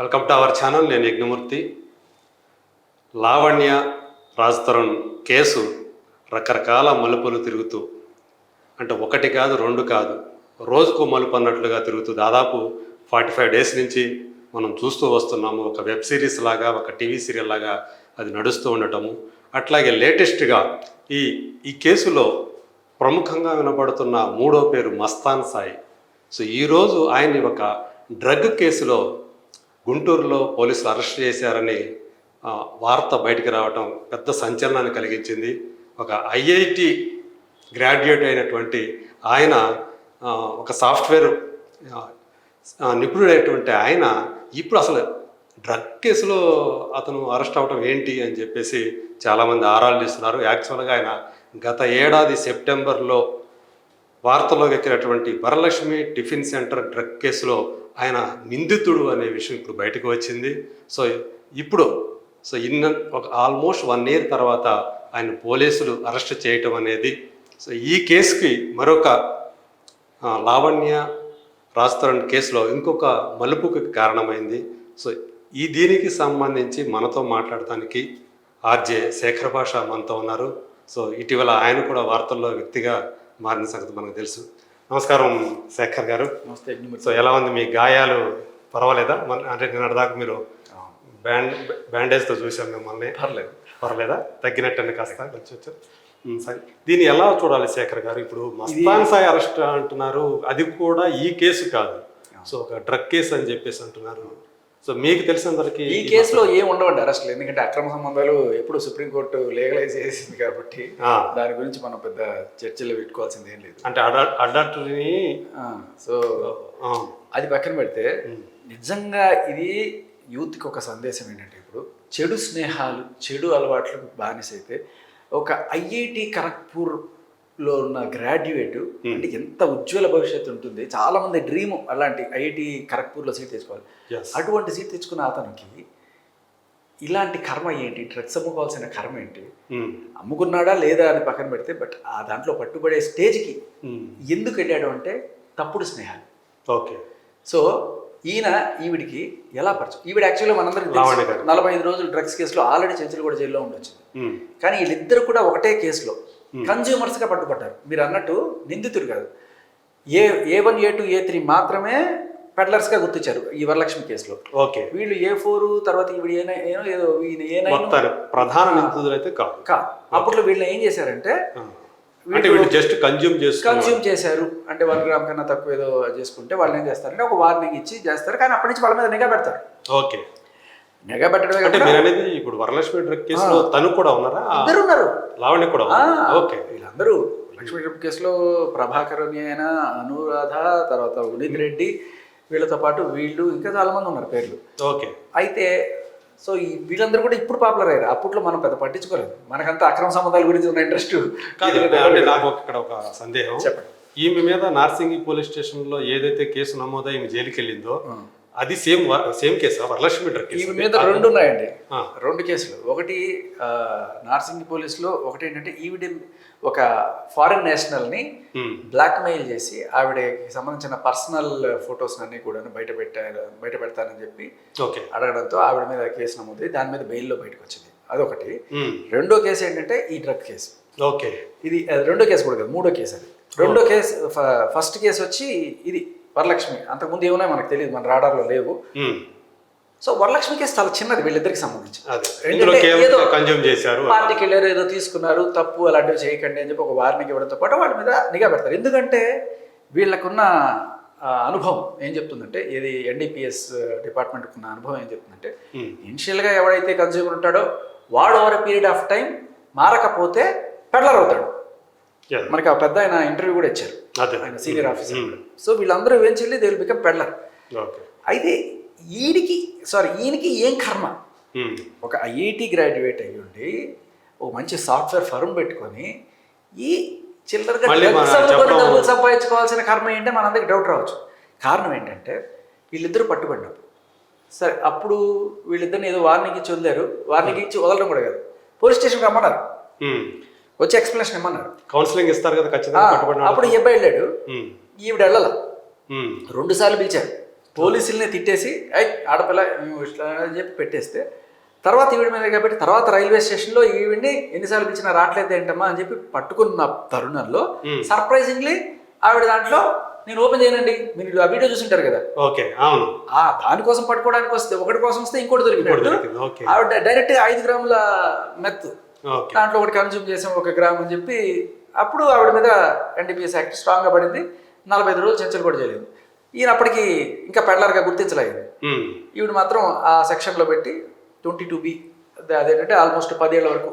Welcome to our channel నేను Yagnamurthy. Lavanya Raj Tarun case రకరకాల మలుపులు తిరుగుతూ అంటే ఒకటి కాదు రెండు కాదు రోజుకు మలుపు అన్నట్లుగా తిరుగుతూ దాదాపు ఫార్టీ ఫైవ్ డేస్ నుంచి మనం చూస్తూ వస్తున్నాము. ఒక వెబ్ సిరీస్ లాగా ఒక టీవీ సీరియల్ లాగా అది నడుస్తూ ఉండటము. అట్లాగే లేటెస్ట్గా ఈ ఈ కేసులో ప్రముఖంగా వినబడుతున్న మూడో పేరు మస్తాన్ సాయి. సో ఈరోజు ఆయన్ని ఒక డ్రగ్ కేసులో గుంటూరులో పోలీసులు అరెస్ట్ చేశారని వార్త బయటికి రావటం పెద్ద సంచలనాన్ని కలిగించింది. ఒక ఐఐటి గ్రాడ్యుయేట్ అయినటువంటి ఆయన ఒక సాఫ్ట్వేర్ నిపుణుడైనటువంటి ఆయన ఇప్పుడు అసలు డ్రగ్ కేసులో అతను అరెస్ట్ అవ్వటం ఏంటి అని చెప్పేసి చాలామంది ఆరాలు చేస్తున్నారు. యాక్చువల్గా ఆయన గత ఏడాది సెప్టెంబర్లో వార్తలోకి ఎక్కినటువంటి వరలక్ష్మి టిఫిన్ సెంటర్ డ్రగ్ కేసులో ఆయన నిందితుడు అనే విషయం ఇప్పుడు బయటకు వచ్చింది. సో ఇప్పుడు సో ఇన్న ఒక ఆల్మోస్ట్ వన్ ఇయర్ తర్వాత ఆయన పోలీసులు అరెస్ట్ చేయటం అనేది సో ఈ కేసుకి మరొక లావణ్య రాస్తారని కేసులో ఇంకొక మలుపుకి కారణమైంది. సో ఈ దీనికి సంబంధించి మనతో మాట్లాడటానికి ఆర్జే శేఖర్ భాష మనతో ఉన్నారు. సో ఇటీవల ఆయన కూడా వార్తల్లో వ్యక్తిగా మారిన సంగతి మనకు తెలుసు. నమస్కారం శేఖర్ గారు. నమస్తే సో ఎలా ఉంది? మీ గాయాలు పర్వాలేదా? మన అంటే నిన్నటిదాకా మీరు బ్యాండ్ బ్యాండేజ్తో చూసాం మిమ్మల్ని. పర్లేదు. పర్లేదా తగ్గినట్టని కాస్త కొంచెం సరే. దీన్ని ఎలా చూడాలి శేఖర్ గారు? ఇప్పుడు మస్తాన్ సాయి అరెస్ట్ అంటున్నారు. అది కూడా ఈ కేసు కాదు. సో ఒక డ్రగ్ కేసు అని చెప్పేసి అంటున్నారు. సో మీకు తెలిసినందరికి ఈ కేసులో ఏం ఉండవండి అరెస్టులు? ఎందుకంటే అక్రమ సంబంధాలు ఎప్పుడు సుప్రీంకోర్టు లీగలైజ్ చేసింది కాబట్టి దాని గురించి మనం పెద్ద చర్చలు పెట్టుకోవాల్సింది ఏం లేదు. అంటే అడ అడల్టరీని ఆ, సో అది పక్కన పెడితే నిజంగా ఇది యూత్కి ఒక సందేశం ఏంటంటే ఇప్పుడు చెడు స్నేహాలు చెడు అలవాట్లకు బానిసైతే ఒక ఐఐటి ఖరగ్పూర్లో ఉన్న గ్రాడ్యుయేట్ అంటే ఎంత ఉజ్వల భవిష్యత్తు ఉంటుంది. చాలా మంది డ్రీమ్ అలాంటి ఐఐటి ఖరగ్పూర్లో సీట్ తెచ్చుకోవాలి. అటువంటి సీట్ తెచ్చుకున్న అతనికి ఇలాంటి కర్మ ఏంటి? డ్రగ్స్ అమ్ముకోవాల్సిన కర్మ ఏంటి? ఉమ్, అమ్ముకున్నాడా లేదా అని పక్కన పెడితే బట్ ఆ దాంట్లో పట్టుబడే స్టేజ్కి ఉమ్, ఎందుకు వెళ్ళాడు అంటే తప్పుడు స్నేహాలు. ఓకే. సో ఈయన ఈవిడికి ఎలా పరిచయం? ఈవిడ యాక్చువల్గా మనందరికి. నలభై ఐదు రోజులు డ్రగ్స్ కేసులో ఆల్రెడీ చెంచులు కూడా జైల్లో ఉండొచ్చు కానీ వీళ్ళిద్దరు కూడా ఒకటే కేసులో కన్జ్యూమర్స్గా పట్టుబడ్డారు మీరు అన్నట్టు నిందితుడు కాదు. A A one A two A three మాత్రమే పెడ్లర్స్గా గుర్తించారు ఈ వరలక్ష్మి కేసులో. ఓకే. వీళ్ళు ఏ ఫోర్ తర్వాత నై- ఏనో ఏదో ఏ ప్రధాన నిందితులు అయితే కాదు. కా అప్పట్లో వీళ్ళు ఏం చేశారంటే. అంటే వీళ్ళు జస్ట్ కన్జ్యూమ్ చేసుకున్నారు కన్స్యూమ్ చేశారు. అంటే వన్ గ్రామ్ కన్నా తక్కువ ఏదో చేసుకుంటే వాళ్ళు ఏం చేస్తారంటే ఒక వార్నింగ్ ఇచ్చి చేస్తారు. కానీ అప్పటి నుంచి వాళ్ళ మీద నిఘా పెడతారు. ఓకే. నిఘా పెట్టడమే అంటే మీరు అనేది ఇప్పుడు వరలక్ష్మి డ్రగ్ కేసులో తను కూడా ఉన్నారా? ఇద్దరు ఉన్నారు. లావణ్య కూడా? ఓకే. వీళ్ళందరూ లక్ష్మీ ట్రిప్ కేసులో ప్రభాకర్ అని ఆయన అనురాధ తర్వాత ఉనిత్ రెడ్డి వీళ్ళతో పాటు వీళ్ళు ఇంకా చాలా మంది ఉన్నారు పేర్లు. ఓకే. అయితే సో ఈ వీళ్ళందరూ కూడా ఇప్పుడు పాపులర్ అయ్యారు. అప్పట్లో మనం పెద్ద పట్టించుకోలేదు. మనకంతా అక్రమ సంబంధాల గురించి ఉన్న ఇంట్రెస్ట్. నాకు ఇక్కడ ఒక సందేహం. చెప్పండి. ఈమె మీద నార్సింగి పోలీస్ స్టేషన్లో ఏదైతే కేసు నమోదై ఈమె జైలుకి వెళ్ళిందో అది సేమ్ సేమ్ కేసా? Varalakshmi drug case? మీద రెండు ఉన్నాయండి. రెండు కేసులు. ఒకటి నార్సింగి పోలీసులో ఒకటి ఏంటంటే ఈవిడ ఒక ఫారిన్ నేషనల్ని బ్లాక్మెయిల్ చేసి ఆవిడకి సంబంధించిన పర్సనల్ ఫొటోస్ అన్ని కూడా బయట పెట్టారు బయట పెడతానని చెప్పి ఓకే. అడగడంతో ఆవిడ మీద కేసు నమోదు దాని మీద బెయిల్లో బయటకు వచ్చింది అదొకటి రెండో కేసు ఏంటంటే ఈ డ్రగ్ కేసు. ఓకే. ఇది రెండో కేసు కూడా కాదు మూడో కేసు అది రెండో కేసు ఫస్ట్ కేసు వచ్చి ఇది. వరలక్ష్మి. అంతకుముందు ఏమున్నాయి మనకు తెలియదు మన రాడార్లో లేవు. సో వరలక్ష్మి కేసు చాలా చిన్నది వీళ్ళిద్దరికి సంబంధించి. చేశారు పార్టీకి వెళ్ళారు ఏదో తీసుకున్నారు తప్పు అలాంటివి చేయకండి అని చెప్పి ఒక వార్నింగ్ ఇవ్వడంతో పాటు వాళ్ళ మీద నిఘా పెడతారు. ఎందుకంటే వీళ్ళకున్న అనుభవం ఏం చెప్తుందంటే ఇది ఎన్డీపీఎస్ డిపార్ట్మెంట్కి ఉన్న అనుభవం ఏం చెప్తుందంటే ఇనిషియల్గా ఎవడైతే కన్జ్యూమర్ ఉంటాడో వాడు ఓవర్ పీరియడ్ ఆఫ్ టైం మారకపోతే పెడ్లర్ అవుతాడు మనకి ఆ పెద్ద ఆయన ఇంటర్వ్యూ కూడా ఇచ్చారు. ఆయన సీనియర్ ఆఫీసర్ సో వీళ్ళందరూ eventually they will become okay అయితే ఈడికి సారీ ఈయనకి ఏం కర్మ? ఉమ్, ఒక ఐఐటి గ్రాడ్యుయేట్ అయ్యి ఉండి ఒక మంచి సాఫ్ట్వేర్ ఫర్మ్ పెట్టుకొని ఈ చిల్లరగా డబ్బులు సంపాదించుకోవాల్సిన కర్మ ఏంటంటే మనందరికి డౌట్ రావచ్చు. కారణం ఏంటంటే వీళ్ళిద్దరూ పట్టుబడినప్పుడు సరే అప్పుడు వీళ్ళిద్దరిని ఏదో వార్నింగ్ ఇచ్చి వదిలేరు. వార్నింగ్ ఇచ్చి వదలడం కూడా కాదు. పోలీస్ స్టేషన్కి రమ్మన్నారు. ఉమ్. వచ్చి ఎక్స్ప్లెనేషన్ ఇమ్మన్నారు కౌన్సిలింగ్ ఇస్తారు కదా ఖచ్చితంగా అప్పుడు ఈ అబ్బాయి వెళ్ళాడు. ఈవిడ వెళ్ళాల. రెండు సార్లు పిలిచారు. పోలీసుల్ని తిట్టేసి ఐ ఆడపిల్ల అని చెప్పి పెట్టేస్తే తర్వాత ఈవిడ మీద కాబట్టి తర్వాత రైల్వే స్టేషన్లో ఈవిడ్ని ఎన్నిసార్లు పిలిచినా రావట్లేదు ఏంటమ్మా అని చెప్పి పట్టుకున్న తరుణంలో. సర్ప్రైజింగ్లీ ఆవిడ దాంట్లో నేను ఓపెన్ చేయనండి. మీరు ఆ వీడియో చూసింటారు కదా. ఓకే అవును. ఆ దానికోసం పట్టుకోవడానికి వస్తే ఒకటి కోసం వస్తే ఇంకోటి దొరికినట్టు. ఆవిడ డైరెక్ట్ ఐదు గ్రాముల మెత్ ఓకే దాంట్లో ఒకటి కన్జ్యూమ్ చేసాం ఒక గ్రామ్ అని చెప్పి అప్పుడు ఆవిడ మీద ఎన్డీపీఎస్ యాక్ట్ స్ట్రాంగ్గా పడింది. నలభై ఐదు రోజులు చెంచలు కూడా చేయలేదు. ఈయన అప్పటికి ఇంకా పెడలర్గా గుర్తించలేదు. ఈవిడ మాత్రం ఆ సెక్షన్లో పెట్టి ట్వంటీ టూ బి అదేంటంటే ఆల్మోస్ట్ పదేళ్ళ వరకు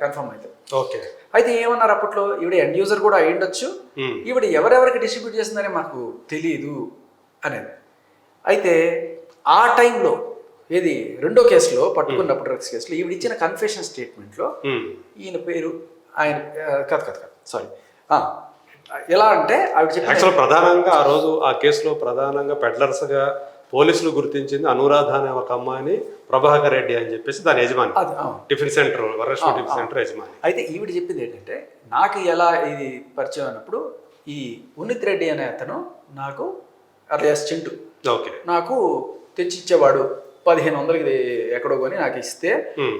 కన్ఫర్మ్ అవుతుంది ఓకే. అయితే ఏమన్నారు అప్పట్లో? ఈవిడ ఎండ్ యూజర్ కూడా అయి ఉండొచ్చు. ఉమ్, ఈవిడ ఎవరెవరికి డిస్ట్రిబ్యూట్ చేస్తుందని మాకు తెలియదు అనేది. అయితే ఆ టైంలో ఏది? రెండో కేసులో పట్టుకున్నప్పుడు డ్రగ్స్ కేసులో ఈవిడ ఇచ్చిన కన్ఫెషన్ స్టేట్మెంట్లో ఈయన పేరు ఆయన కాదు కాదు కాదు సారీ ఎలా అంటే ఆవిడ యాక్చువల్ ప్రధానంగా ఆ రోజు ఆ కేసులో ప్రధానంగా పెడ్లర్స్గా పోలీసులు గుర్తించింది అనురాధ అనే ఒక అమ్మాయిని ప్రభాకర్ రెడ్డి అని చెప్పేసి దాని యజమాని. అది. Tiffin centre Varalakshmi tiffin centre యజమాని. అయితే ఈవిడ చెప్పింది ఏంటంటే నాకు ఎలా ఇది పరిచయం అయినప్పుడు ఈ ఉన్నిత్ రెడ్డి అనే అతను నాకు అలియాస్ చింటూ. ఓకే. నాకు తెచ్చి ఇచ్చేవాడు పదిహేను వందలకి ఎక్కడో కొని నాకు ఇస్తే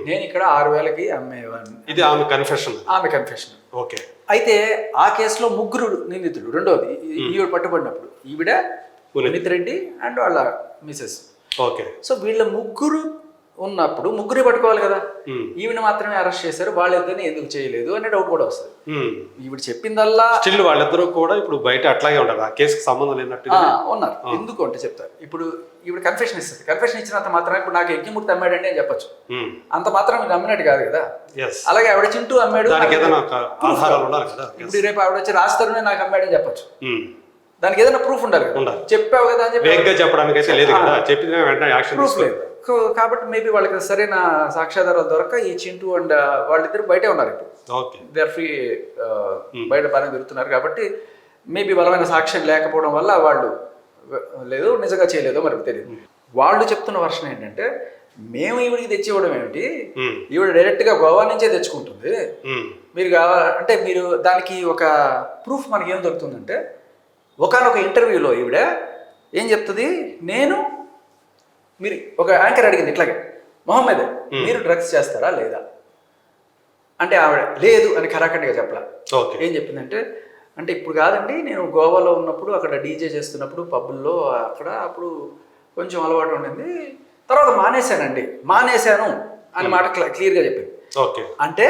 నేను ఇక్కడ ఆరు వేలకి అమ్మేవాడిని ఇది ఆమె కన్ఫెషన్ ఆమె కన్ఫెషన్ ఓకే. అయితే ఆ కేసులో ముగ్గురు నిందితుడు రెండోది ఈవిడ పట్టుబడినప్పుడు ఈవిడ. ఉన్నిత్ రెడ్డి అండ్ వాళ్ళ మిసెస్ ఓకే. సో వీళ్ళ ముగ్గురు ఉన్నప్పుడు ముగ్గురే పట్టుకోవాలి కదా. ఈవిడ మాత్రమే అరెస్ట్ చేశారు వాళ్ళిద్దరిని ఎందుకు చేయలేదు అనే డౌట్ కూడా వస్తుంది. ఈవిడ చెప్పిందల్లా స్టిల్ వాళ్ళిద్దరూ కూడా ఇప్పుడు బయట అట్లాగే ఉంటారు ఆ కేసుకి సంబంధం లేనట్టుగా ఆ, ఉన్నారు. ఎందుకు అంటే చెప్తారు. ఇప్పుడు ఈవిడ కన్ఫెషన్ ఇస్తుంది. కన్ఫెషన్ ఇచ్చినంత మాత్రం ఇప్పుడు నాకు యజ్ఞమూర్తి అమ్మాడండి అని చెప్పొచ్చు. అంత మాత్రం మీరు నమ్మినట్టు కాదు కదా. అలాగే ఆవిడ చింటూ అమ్మాడు ఇప్పుడు రేపు ఆవిడ వచ్చి రాస్తారునే నాకు అమ్మాడని చెప్పొచ్చు. దానికి ఏదైనా ప్రూఫ్ ఉండాలి. చెప్పావు కదా అని చెప్పి చెప్పడానికి అయితే లేదు కదా. చెప్పిన వెంటనే యాక్షన్ ప్రూఫ్ లేదు. కాబట్టి మేబీ వాళ్ళకి సరైన సాక్ష్యాధారాలు దొరక ఈ చింటూ అండ్ వాళ్ళిద్దరు బయటే ఉన్నారు ఇప్పుడు ఓకే. దే ఆర్ ఫ్రీ బయట బాగానే తిరుగుతున్నారు కాబట్టి మేబీ బలమైన సాక్ష్యం లేకపోవడం వల్ల వాళ్ళు లేదు నిజంగా చేయలేదో మనకు తెలియదు. వాళ్ళు చెప్తున్న వర్షన్ ఏంటంటే మేము ఈవిడికి తెచ్చి ఇవ్వడం ఏమిటి? ఉమ్, ఈవిడ డైరెక్ట్గా గోవా నుంచే తెచ్చుకుంటుంది. మీరు అంటే మీరు దానికి ఒక ప్రూఫ్ మనకి ఏం దొరుకుతుందంటే ఒకనొక ఇంటర్వ్యూలో ఈవిడ ఏం చెప్తుంది? నేను మీరు ఒక యాంకర్ అడిగింది ఇట్లాగే మొహమ్మద్ మీరు డ్రగ్స్ చేస్తారా లేదా? అంటే ఆవిడ లేదు అని ఖరాఖండిగా చెప్పలా. ఓకే. ఏం చెప్పిందంటే అంటే ఇప్పుడు కాదండి నేను గోవాలో ఉన్నప్పుడు అక్కడ డీజే చేస్తున్నప్పుడు పబ్బుల్లో అక్కడ అప్పుడు కొంచెం అలవాటు ఉండింది. తర్వాత మానేశానండి మానేశాను అని మాట క్ల- క్లియర్గా చెప్పింది. ఓకే. అంటే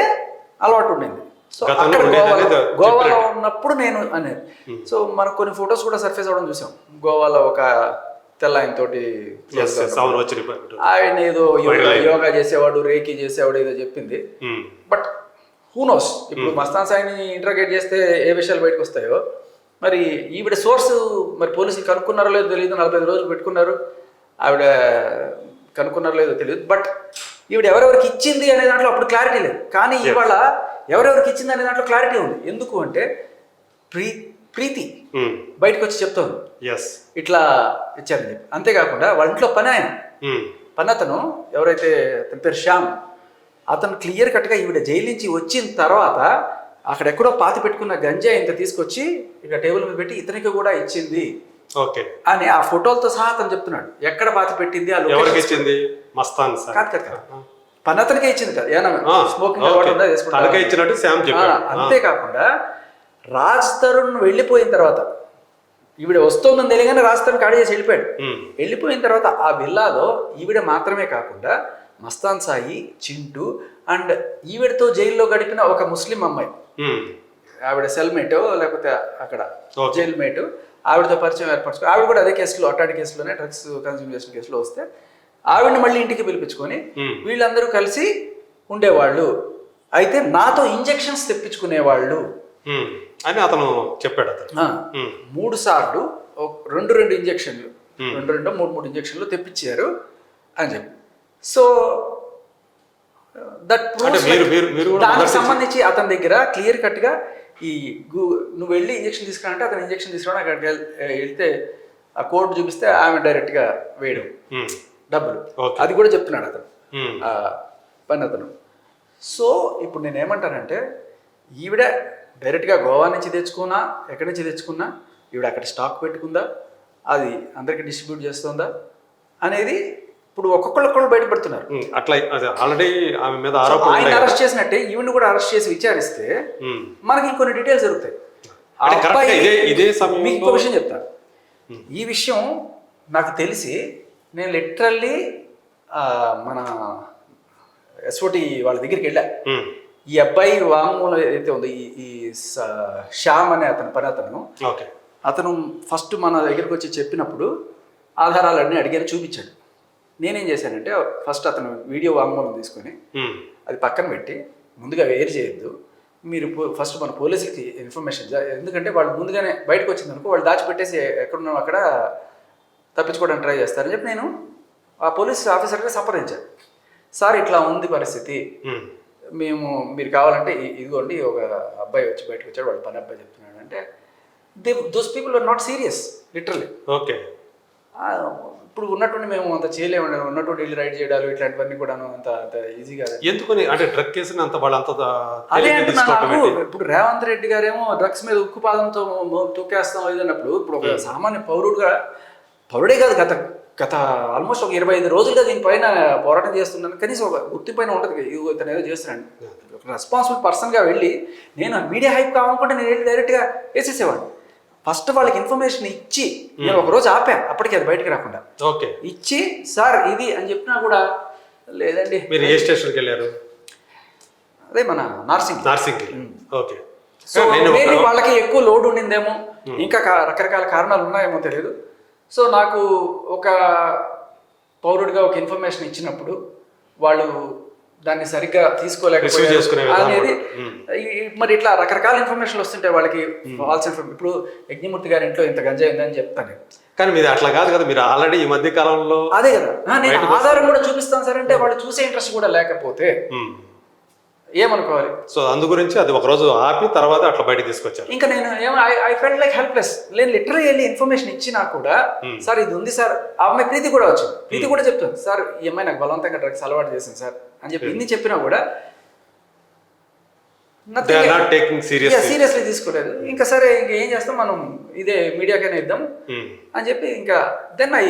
అలవాటు ఉండింది. సో గోవాలో. ఉన్నప్పుడు నేను అనేది. సో మనకు కొన్ని ఫొటోస్ కూడా సర్ఫేస్ అవ్వడం చూసాం. గోవాలో ఒక తెల్ల ఆయన తోటి ఆయన ఏదో యోగా చేసేవాడు రేకి చేసేవాడు ఏదో చెప్పింది. బట్ హూ నోస్ ఇప్పుడు మస్తాన్ సాయిని ఇంటర్గేట్ చేస్తే ఏ విషయాలు బయటకు వస్తాయో? మరి ఈవిడ సోర్స్ మరి పోలీసులు కనుక్కున్నారో లేదో తెలియదు నలభై ఐదు రోజులు పెట్టుకున్నారు. ఆవిడ కనుక్కున్నారో లేదో తెలియదు. బట్ ఈవిడ ఎవరెవరికి ఇచ్చింది అనే దాంట్లో అప్పుడు క్లారిటీ లేదు. కానీ ఇవాళ ఎవరెవరికి ఇచ్చింది అనే దాంట్లో క్లారిటీ ఉంది. ఎందుకు అంటే ప్రీ ప్రీతి ఉమ్, బయటకు వచ్చి చెప్తోంది. ఎస్ ఇట్లా ఇచ్చారని చెప్పి అంతేకాకుండా వాళ్ళ ఇంట్లో పని ఆయన. ఉమ్, పని అతను ఎవరైతే అతని పేరు శ్యామ్ అతను క్లియర్ కట్గా ఈవిడ జైలు నుంచి వచ్చిన తర్వాత అక్కడ ఎక్కడో పాతి పెట్టుకున్న గంజా ఇంత తీసుకొచ్చి ఇక టేబుల్ మీద పెట్టి ఇతనికి కూడా ఇచ్చింది. ఓకే అని ఆ ఫోటోలతో సహా అతను చెప్తున్నాడు. ఎక్కడ పాతి పెట్టింది ఎవరికి ఇచ్చింది? మస్తాన్ సార్. కాదు కాదు పని అతనికే ఇచ్చింది కదా. ఏమన్నా స్మోకింగ్. అలవాటు ఇచ్చినట్టు అంతేకాకుండా రాజ్ తరుణ్ వెళ్ళిపోయిన తర్వాత ఈవిడ వస్తోందని తెలియగానే తరుణ్ కాడి చేసి వెళ్ళిపోయాడు. వెళ్ళిపోయిన తర్వాత ఆ విల్లాలో ఈవిడ మాత్రమే కాకుండా మస్తాన్ సాయి చింటూ అండ్ ఈవిడతో జైల్లో గడిపిన ఒక ముస్లిం అమ్మాయి. ఆవిడ సెల్మేట్ లేకపోతే అక్కడ. జైల్ మేట్ ఆవిడతో పరిచయం ఏర్పరచుకో ఆవిడ కూడా అదే కేసులో అట్లాంటి కేసులోనే డ్రగ్స్ కన్స్యూమ్ చేసిన కేసులో వస్తే ఆవిడని మళ్ళీ ఇంటికి పిలిపించుకొని. వీళ్ళందరూ కలిసి ఉండేవాళ్ళు. అయితే నాతో ఇంజెక్షన్స్ తెప్పించుకునేవాళ్ళు. అని అతను చెప్పాడు అతను. మూడు సార్లు రెండు రెండు ఇంజెక్షన్లు. రెండు రెండు మూడు మూడు ఇంజెక్షన్లు తెప్పించారు అని చెప్పి. సో దట్ దానికి సంబంధించి అతని దగ్గర క్లియర్ కట్గా ఈ గు- నువ్వు వెళ్ళి ఇంజెక్షన్ తీసుకురా అంటే అతను ఇంజెక్షన్ తీసుకురా అక్కడికి వెళ్- వెళ్తే ఆ కోడ్ చూపిస్తే ఆమె డైరెక్ట్గా వేయడం డబ్బులు. అది కూడా చెప్తున్నాడు అతను. పని అతను. సో ఇప్పుడు నేను ఏమంటానంటే ఈవిడ డైరెక్ట్గా గోవా నుంచి తెచ్చుకున్నా ఎక్కడి నుంచి తెచ్చుకున్నా ఈవిడ అక్కడ స్టాక్ పెట్టుకుందా అది అందరికి డిస్ట్రిబ్యూట్ చేస్తుందా అనేది ఇప్పుడు ఒక్కొక్కళ్ళు బయటపడుతున్నారు అట్లా ఆల్రెడీ ఆమె మీద ఆయన. అరెస్ట్ చేసినట్టే ఈవిని కూడా అరెస్ట్ చేసి విచారిస్తే. మనకి ఇంకొన్ని డీటెయిల్స్ దొరుకుతాయి మీకు ఇంకో విషయం చెప్తా ఈ విషయం నాకు తెలిసి నేను లిటరల్లీ మన ఎస్ఓటి వాళ్ళ దగ్గరికి వెళ్ళా. ఈ అబ్బాయి వాంగ్మూలం ఏదైతే ఉందో ఈ ఈ శ్యామ్ అనే అతను పని అతను ఓకే అతను ఫస్ట్ మన దగ్గరికి వచ్చి చెప్పినప్పుడు ఆధారాలన్నీ అడిగారు చూపించాడు నేనేం చేశానంటే ఫస్ట్ అతను వీడియో వాంగ్మూలం తీసుకొని. అది పక్కన పెట్టి ముందుగా వేరు చేయొద్దు మీరు పో- ఫస్ట్ మన పోలీసులకి ఇన్ఫర్మేషన్. ఎందుకంటే వాళ్ళు ముందుగానే బయటకు వచ్చింది అనుకో వాళ్ళు దాచిపెట్టేసి ఎక్కడున్నాం అక్కడ తప్పించుకోవడానికి ట్రై చేస్తారని చెప్పి నేను ఆ పోలీస్ ఆఫీసర్కి సంప్రదించాను సార్ ఇట్లా ఉంది పరిస్థితి. మేము మీరు కావాలంటే ఇదిగోండి ఒక అబ్బాయి వచ్చి బయటకు వచ్చాడు వాడు పని అబ్బాయి చెప్తున్నాడు. అంటే they those people are not serious literally okay. ఇప్పుడు ఉన్నటువంటి మేము అంత చేయలేము ఉన్నటువంటి వెళ్ళి రైడ్ చేయడాలు ఇట్లాంటివన్నీ కూడా అంత అంత ఈజీ కాదు. ఎందుకని అంటే డ్రగ్ కేసుని అంత వాళ్ళు అంత అదే? ఇప్పుడు రేవంత్ రెడ్డి గారేమో డ్రగ్స్ మీద ఉక్కు పాదంతో తొక్కేస్తాం ఇది అన్నప్పుడు ఇప్పుడు ఒక సామాన్య పౌరుడుగా పౌరుడే కాదు గత గత ఆల్మోస్ట్ ఒక ఇరవై ఐదు రోజులుగా దీనిపైన పోరాటం చేస్తున్నాను. కనీసం ఒక గుర్తి పైన ఉంటుంది ఇతను ఏదో చేస్తున్నాడు. రెస్పాన్సిబుల్ పర్సన్గా వెళ్ళి నేను మీడియా హైప్ కావాలనుకుంటే నేను వెళ్ళి డైరెక్ట్గా వేసేసేవాడిని. ఫస్ట్ వాళ్ళకి ఇన్ఫర్మేషన్ ఇచ్చి నేను ఒక రోజు ఆపా అప్పటికి అది బయటికి రాకుండా. ఓకే. ఇచ్చి సార్ ఇది అని చెప్పినా కూడా లేదండి. మీరు ఏ స్టేషన్కి వెళ్ళారు? అదే మన నార్సింగ్. నార్సింగ్కి. ఓకే. సో ఒక- వాళ్ళకి ఎక్కువ లోడ్ ఉండిందేమో ఇంకా కా- రకరకాల కారణాలు ఉన్నాయేమో తెలియదు. సో నాకు ఒక పౌరుడిగా ఒక ఇన్ఫర్మేషన్ ఇచ్చినప్పుడు వాళ్ళు దాన్ని సరిగ్గా విధానం అనేది మరి ఇట్లా రకరకాల ఇన్ఫర్మేషన్ వస్తుంటాయి వాళ్ళకి ఫాల్స్ ఇన్ఫర్మేషన్ ఇప్పుడు యజ్ఞమూర్తి గారి ఇంట్లో ఇంత గంజాయి ఉందని చెప్తాను కానీ మీది అట్లా కాదు కదా మీరు ఆల్రెడీ ఈ మధ్య కాలంలో అదే కదా. నేను ఆధారం కూడా చూపిస్తాను సార్ అంటే వాళ్ళు చూసే ఇంట్రెస్ట్ కూడా లేకపోతే ఉమ్. ఏమనుకోవాలి? సో అందు గురించి అది ఒక రోజు ఆపి తర్వాత అట్లా బయటకు తీసుకొచ్చారు. ఇంకా నేను ఏమో I I felt like helpless నేను లిటరల్ వెళ్ళి ఇన్ఫర్మేషన్ ఇచ్చినా కూడా సార్ ఇది ఉంది సార్. ఆ అమ్మాయి ప్రీతి కూడా వచ్చింది. ప్రీతి కూడా చెప్తుంది సార్ ఈ అమ్మాయి నాకు బలవంతంగా డ్రగ్స్ అలవాటు చేసింది సార్. అని చెప్పి ఇన్ని చెప్పినా కూడా సీరియస్లీ తీసుకోలేదు. ఇంకా సరే ఇంకా ఏం చేస్తాం? మనం ఇదే మీడియాకైనా ఇద్దాం Hmm. అని చెప్పి ఇంకా దెన్ ఐ